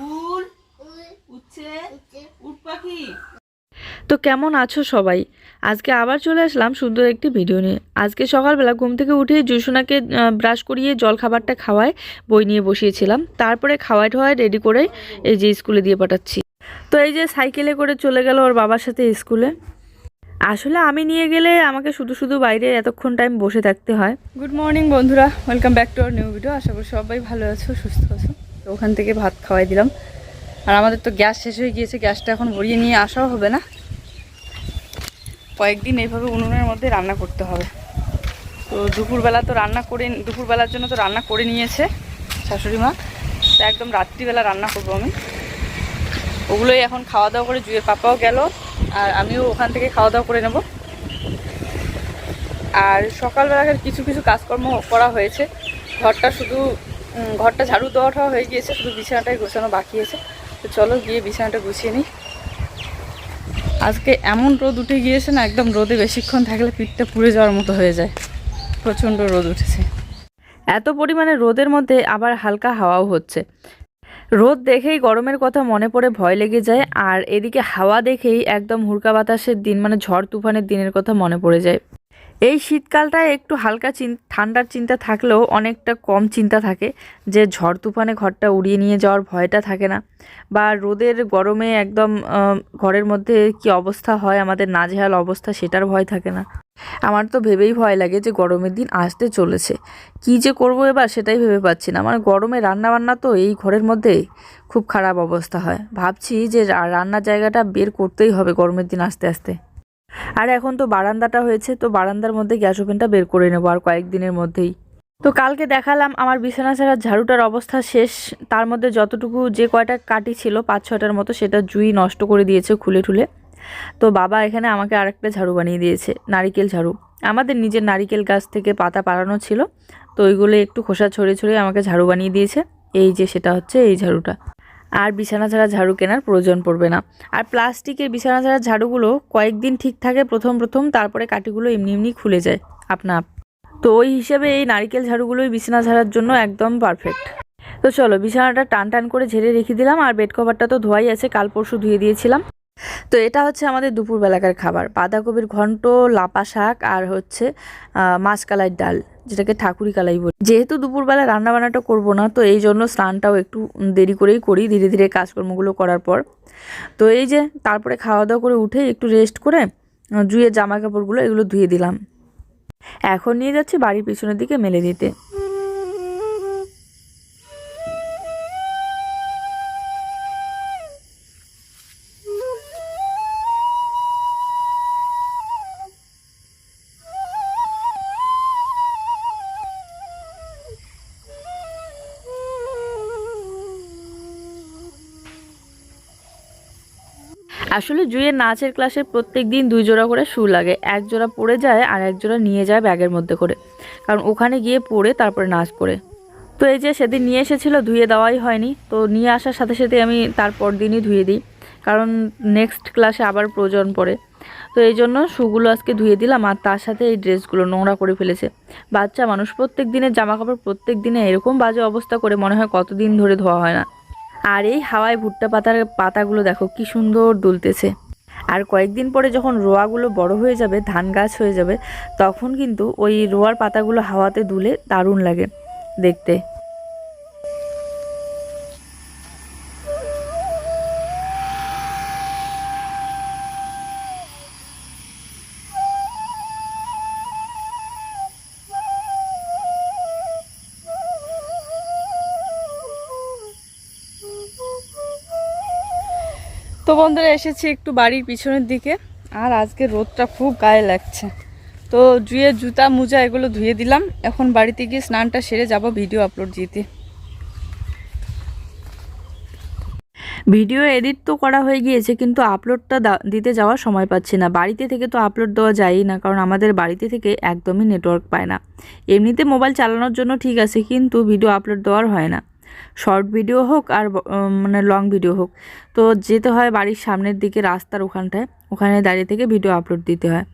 উল উট পাখি। তো কেমন আছো সবাই? আজকে আবার চলে আসলাম সুন্দর একটি ভিডিও নিয়ে। আজকে সকালবেলা ঘুম থেকে উঠে জুসুনাকে ব্রাশ করিয়ে জল খাবারটা খাওয়ায় বই নিয়ে বসিয়েছিলাম। তারপরে খাওয়াই ঠাওয়াই রেডি করে এই যে স্কুলে দিয়ে পাঠাচ্ছি। তো এই যে সাইকেলে করে চলে গেল ওর বাবার সাথে স্কুলে। আসলে আমি নিয়ে গেলে আমাকে শুধু শুধু বাইরে এতক্ষণ টাইম বসে থাকতে হয়। গুড মর্নিং বন্ধুরা। Welcome back to our new video আশা করি সবাই ভালো আছো, সুস্থ আছো। তো ওখান থেকে ভাত খাওয়াই দিলাম। আর আমাদের তো গ্যাস শেষ হয়ে গিয়েছে, গ্যাসটা এখন ভরিয়ে নিয়ে আসাও হবে না। কয়েকদিন এইভাবে উনুনের মধ্যে রান্না করতে হবে। তো দুপুরবেলা তো রান্না করে, দুপুরবেলার জন্য তো রান্না করে নিয়েছে শাশুড়ি মা। তো একদম রাত্রিবেলা রান্না করব আমি। ওগুলোই এখন খাওয়া দাওয়া করে জুয়ের পাপাও গেল। আর আমিও ওখান থেকে খাওয়া দাওয়া করে নেব। আর সকালবেলাকার কিছু কিছু কাজকর্ম করা হয়েছে। ঘরটা শুধু ঘরটা ঝাড়ু দেওয়াটা হয়ে গিয়েছে, শুধু বিছানাটাই গোছানো বাকি আছে। তো চলো গিয়ে বিছানাটা গুছিয়ে নিই। আজকে এমন রোদ উঠে গিয়েছে না, একদম রোদে বেশিক্ষণ থাকলে পিঠটা পুড়ে যাওয়ার মতো হয়ে যায়। প্রচণ্ড রোদ উঠেছে। এত পরিমাণে রোদের মধ্যে আবার হালকা হাওয়াও হচ্ছে। রোদ দেখেই গরমের কথা মনে পড়ে ভয় লেগে যায়, আর এদিকে হাওয়া দেখেই একদম হুড়কা বাতাসের দিন মানে ঝড় তুফানের দিনের কথা মনে পড়ে যায়। এই শীতকালটায় একটু হালকা ঠান্ডার চিন্তা থাকলেও অনেকটা কম চিন্তা থাকে, যে ঝড় তুফানে ঘরটা উড়িয়ে নিয়ে যাওয়ার ভয়টা থাকে না। বা রোদের গরমে একদম ঘরের মধ্যে কি অবস্থা হয়, আমাদের নাজেহাল অবস্থা সেটার ভয় থাকে না। আমার তো ভেবেই ভয় লাগে যে গরমের দিন আসতে চলেছে। কি যে করব এবার সেটাই ভেবে পাচ্ছি না। মানে গরমে রান্না বান্না তো এই ঘরের মধ্যে খুব খারাপ অবস্থা হয়। ভাবছি যে রান্নার জায়গাটা বের করতেই হবে গরমের দিন আস্তে আস্তে। আর এখন তো বারান্দাটা হয়েছে, তো বারান্দার মধ্যে গ্যাস ওভেনটা বের করে নেব আর কয়েকদিনের মধ্যেই। তো কালকে দেখালাম আমার বিছানা ছাড়া ঝাড়ুটার অবস্থা শেষ। তার মধ্যে যতটুকু যে কয়টা কাটি ছিল পাঁচ ছটার মতো সেটা জুই নষ্ট করে দিয়েছে খুলে ঠুলে তো বাবা এখানে আমাকে আরেকটা ঝাড়ু বানিয়ে দিয়েছে, নারিকেল ঝাড়ু। আমাদের নিজের নারিকেল গাছ থেকে পাতা পাড়ানো ছিল, তো ওইগুলো একটু খোসা ছড়িয়ে ছড়িয়ে আমাকে ঝাড়ু বানিয়ে দিয়েছে। এই যে সেটা হচ্ছে এই ঝাড়ুটা। আর বিছানা ছাড়া ঝাড়ু কেনার প্রয়োজন পড়বে না। আর প্লাস্টিকের বিছানা ছাড়া ঝাড়ুগুলো কয়েকদিন ঠিক থাকে, প্রথম প্রথম তারপরে কাঠিগুলো এমনি এমনি খুলে যায়, আপনা আপ। তো ওই হিসেবে এই নারিকেল ঝাড়ুগুলোই বিছানা ঝাড়ার জন্য একদম পারফেক্ট তো চলো, বিছানাটা টান টান করে ঝেড়ে রেখে দিলাম, আর বেড কভারটা তো ধোয়াই আছে, কাল পরশু ধুয়ে দিয়েছিলাম। তো এটা হচ্ছে আমাদের দুপুরবেলাকার খাবার। বাঁধাকপির ঘন্ট লাপা শাক আর হচ্ছে আহ, মাছকালাই ডাল যেটাকে ঠাকুরি কালাই বলি। যেহেতু দুপুরবেলা রান্না বান্নাটা করব না তো এই জন্য স্নানটাও একটু দেরি করেই করি ধীরে ধীরে কাজকর্মগুলো করার পর। তো এই যে তারপরে খাওয়া দাওয়া করে উঠে একটু রেস্ট করে জুয়ের জামা কাপড়গুলো এগুলো ধুয়ে দিলাম। এখন নিয়ে যাচ্ছি বাড়ির পিছনের দিকে মেলে দিতে। আসলে জুয়ের নাচের ক্লাসে প্রত্যেক দিন দুই জোড়া করে শু লাগে। এক জোড়া পড়ে যায় আর এক জোড়া নিয়ে যায় ব্যাগের মধ্যে করে। কারণ ওখানে গিয়ে পড়ে তারপরে নাচ পড়ে তো এই যে সেদিন নিয়ে এসেছিল, ধুয়ে দেওয়াই হয়নি। তো নিয়ে আসার সাথে সাথে আমি তারপর দিনই ধুয়ে দিই। কারণ নেক্সট ক্লাসে আবার প্রয়োজন পড়ে। তো এই জন্য শুগুলো আজকে ধুয়ে দিলাম আর তার সাথে এই ড্রেসগুলো নোংরা করে ফেলেছে। বাচ্চা মানুষ প্রত্যেক দিনের জামা কাপড় প্রত্যেক দিনে এরকম বাজে অবস্থা করে মনে হয় কতদিন ধরে ধোয়া হয় না। আর এই হাওয়ায় ভুট্টা পাতার পাতাগুলো দেখো কি সুন্দর দুলতেছে। আর কয়েকদিন পরে যখন রোয়াগুলো বড় হয়ে যাবে, ধান গাছ হয়ে যাবে, তখন কিন্তু ওই রোয়ার পাতাগুলো হাওয়াতে দুলে দারুণ লাগে দেখতে। তো বন্ধুরা, এসেছি একটু বাড়ির পিছনের দিকে। আর আজকে রোদটা খুব গায়ে লাগছে। তো জুয়ে জুতা মোজা এগুলো ধুয়ে দিলাম। এখন বাড়িতে গিয়ে স্নানটা সেরে যাব ভিডিও আপলোড দিতে। ভিডিও এডিট তো করা হয়ে গিয়েছে, কিন্তু আপলোডটা দিতে যাওয়ার সময় পাচ্ছি না। বাড়িতে থেকে তো আপলোড দেওয়া যায়ই না, কারণ আমাদের বাড়িতে থেকে একদমই নেটওয়ার্ক পায় না। এমনিতে মোবাইল চালানোর জন্য ঠিক আছে, কিন্তু ভিডিও আপলোড দেওয়ার হয় না। শর্ট ভিডিও হোক আর মানে লং ভিডিও হোক। তো যেতে হয় বাড়ির সামনের দিকে রাস্তার ওখানটায়। ওখানে দাঁড়িয়ে থেকে ভিডিও আপলোড দিতে হয়।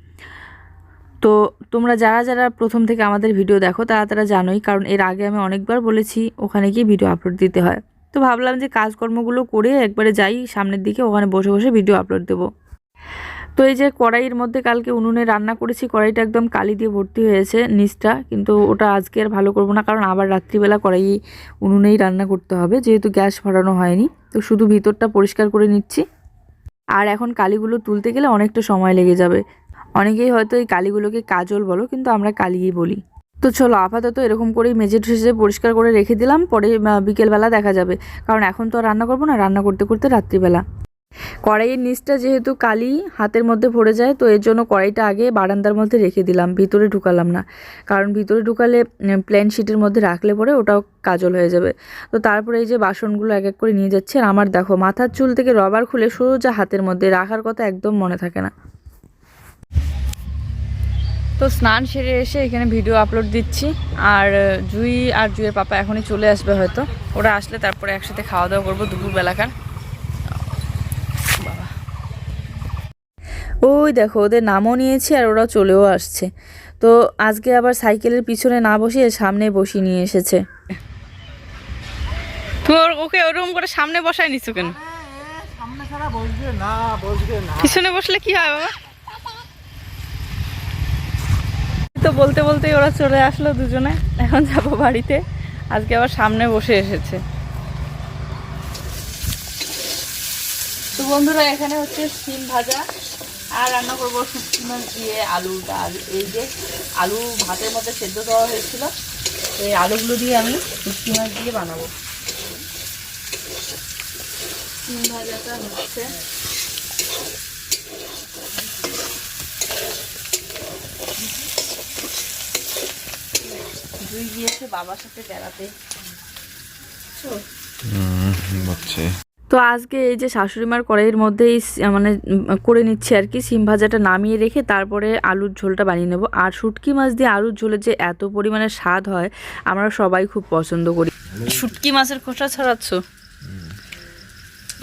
তো তোমরা যারা যারা প্রথম থেকে আমাদের ভিডিও দেখো, তারা তারা জানোই, কারণ এর আগে আমি অনেকবার বলেছি ওখানে গিয়ে ভিডিও আপলোড দিতে হয়। তো ভাবলাম যে কাজকর্মগুলো করে একবারে যাই সামনের দিকে, ওখানে বসে বসে ভিডিও আপলোড দেবো। তো এই যে কড়াইয়ের মধ্যে কালকে উনুনে রান্না করেছি, কড়াইটা একদম কালি দিয়ে ভর্তি হয়েছে নিচটা, কিন্তু ওটা আজকে আর ভালো করব না, কারণ আবার রাত্রিবেলা কড়াই উনুনেই রান্না করতে হবে, যেহেতু গ্যাস ভরানো হয়নি। তো শুধু ভিতরটা পরিষ্কার করে নিচ্ছি। আর এখন কালিগুলো তুলতে গেলে অনেকটা সময় লেগে যাবে। অনেকেই হয়তো এই কালিগুলোকে কাজল বলো, কিন্তু আমরা কালিই বলি। তো চলো আপাতত এরকম করেই মেজে ঠেসে পরিষ্কার করে রেখে দিলাম, পরে বিকেলবেলা দেখা যাবে। কারণ এখন তো আর রান্না করব না, রান্না করতে করতে রাত্রিবেলা। কড়াইয়ের নিচটা যেহেতু কালি, হাতের মধ্যে ভরে যায়, তো এর জন্য কড়াইটা আগে বারান্দার মধ্যে রেখে দিলাম, ভিতরে ঢুকালাম না। কারণ ভিতরে ঢুকালে প্লেন শিটের মধ্যে রাখলে পরে ওটাও কাজল হয়ে যাবে। তো তারপরে এই যে বাসনগুলো এক এক করে নিয়ে যাচ্ছে, আর আমার দেখো, মাথার চুল থেকে রবার খুলে সোজা হাতের মধ্যে রাখার কথা একদম মনে থাকে না। তো স্নান সেরে এসে এখানে ভিডিও আপলোড দিচ্ছি, আর জুই আর জুইয়ের পাপা এখনই চলে আসবে হয়তো। ওরা আসলে তারপরে একসাথে খাওয়া দাওয়া করব দুপুরবেলাকার বাবা ওই দেখো ওদের নামও নিয়েছি আর ওরা চলেও আসছে। তো আজকে আবার সাইকেলের পিছনে না বসিয়ে সামনে বসিয়ে নিয়ে এসেছে। তোর ওকে ওরকম করে সামনে বসায় নিচ্ছ কেন? পিছনে বসলে কি হয় বাবা? তো বলতে বলতেই ওরা চলে আসলো দুজনে। এখন যাব বাড়িতে। আজকে আবার সামনে বসে এসেছে। তো বন্ধুরা এখানে হচ্ছে সিম ভাজা। আর রান্না করব শুটকি মাছ দিয়ে আলু ডাল। এই যে আলু ভাতের মধ্যে সেদ্ধ দেওয়া হয়েছিল। এই আলুগুলো দিয়ে আমি শুটকি মাছ দিয়ে বানাবো। ভাজাটা হচ্ছে। দুই গিয়েছে বাবার সাথে বেড়াতে। হচ্ছে। তো আজকে এই যে শাশুড়িমার কড়াইয়ের মধ্যেই মানে করে নিচ্ছি আর কি সিম ভাজাটা নামিয়ে রেখে তারপরে আলুর ঝোলটা বানিয়ে নেব। আর শুটকি মাছ দিয়ে আলুর ঝোলের যে এত পরিমাণে স্বাদ হয় আমরা সবাই খুব পছন্দ করি। শুটকি মাছের খোসা ছড়াচ্ছ?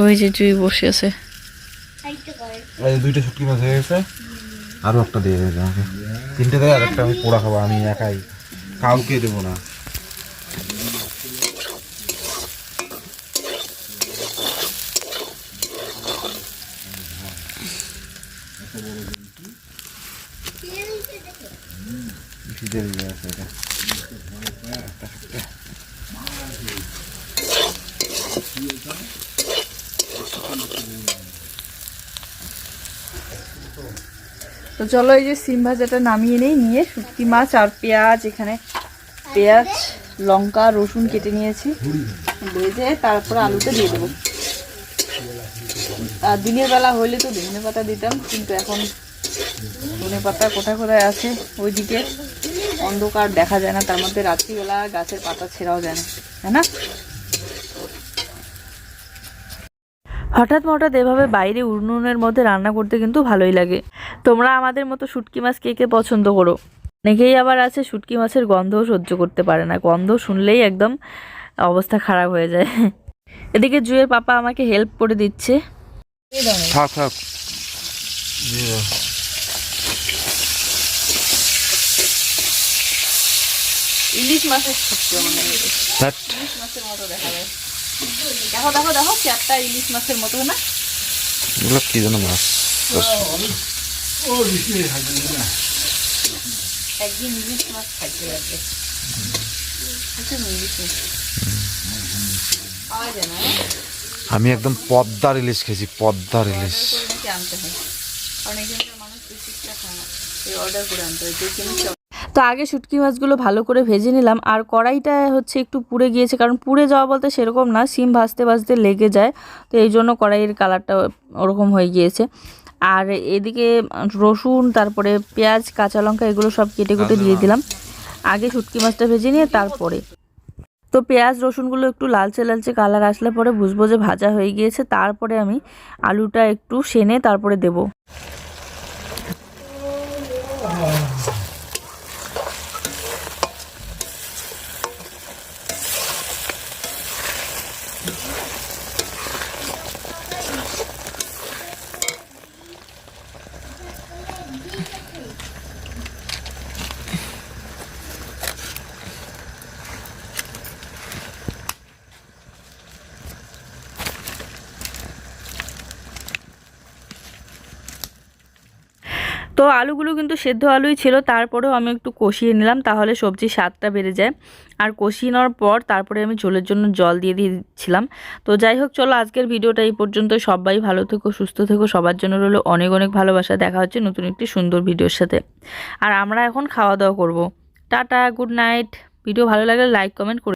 ওই যে জুই বসে আছে। এই দুইটা শুটকি মাছ হয়ে গেছে আরও একটা দিয়ে দেবে আমাকে তিনটে দেয় আর একটা আমি পোড়া খাব আমি একাই। কাউকে দেবো না। তো চলো এই যে সিম ভাজাটা নামিয়ে নেই, নিয়ে শুটকি মাছ আর পেঁয়াজ, এখানে পেঁয়াজ, লঙ্কা, রসুন কেটে নিয়েছি। ভেজে তারপরে আলুটা দিয়ে দেবো। আর দিনের বেলা হইলে তো ধনে পাতা দিতাম, কিন্তু এখন ধনে পাতা কোথায় কোথায় আছে, ওইদিকে অন্ধকার দেখা যায় না তার মধ্যে রাত্রিবেলা গাছের পাতা ছেঁড়াও যায় না তাই না? হঠাৎ হঠাৎ এভাবে বাইরে উনুনের মধ্যে রান্না করতে কিন্তু ভালোই লাগে। তোমরা আমাদের মতো শুটকি মাছ কে কে পছন্দ করো? অনেকেই আবার আছে শুটকি মাছের গন্ধও সহ্য করতে পারে না গন্ধ শুনলেই একদম অবস্থা খারাপ হয়ে যায়। এদিকে জুয়ের পাপা আমাকে হেল্প করে দিচ্ছে। থাক থাক। ইলিশ মাছের শুটকি মনে হয়। ইলিশ মাছের মতো দেখা যায়। দেখো দেখো দেখো চারটা ইলিশ মাছের মতো না? এগুলো কি যেন মাছ? একদিন ইলিশ মাছ খাইতে লাগবে। পাওয়া আমি একদম পদ্মার ইলিশ খেয়েছি পদ্মার ইলিশ। আনতে হয়? কারণ মানুষ খায় না। এই অর্ডার করে আনতে হয় তো আগে শুটকি মাছগুলো ভালো করে ভেজে নিলাম। আর কড়াইটা হচ্ছে একটু পুড়ে গিয়েছে কারণ পুড়ে যাওয়া বলতে সেরকম না সিম ভাজতে ভাজতে লেগে যায়। তো এই জন্য কড়াইয়ের কালারটা ওরকম হয়ে গিয়েছে। আর এদিকে রসুন তারপরে পেঁয়াজ কাঁচা লঙ্কা এগুলো সব কেটে কুটে দিয়ে দিলাম। আগে শুটকি মাছটা ভেজে নিয়ে তারপরে। তো পেঁয়াজ রসুনগুলো একটু লালচে লালচে কালার আসলে পরে বুঝব যে ভাজা হয়ে গিয়েছে। তারপরে আমি আলুটা একটু সেনে তারপরে দেব। তো আলুগুলো কিন্তু সেদ্ধ আলুই ছিল, তারপরেও আমি একটু কষিয়ে নিলাম, তাহলে সবজির স্বাদটা বেড়ে যায়। আর কষিয়ে নেওয়ার পর তারপরে আমি ঝোলের জন্য জল দিয়ে দিয়েছিলাম। তো যাই হোক, চলো আজকের ভিডিওটা এই পর্যন্ত। সবাই ভালো থেকো, সুস্থ থেকো। সবার জন্য রইল অনেক অনেক ভালোবাসা। দেখা হচ্ছে নতুন একটি সুন্দর ভিডিওর সাথে। আর আমরা এখন খাওয়া দাওয়া করব। Tata, good night. ভিডিও ভালো লাগলে লাইক, কমেন্ট করে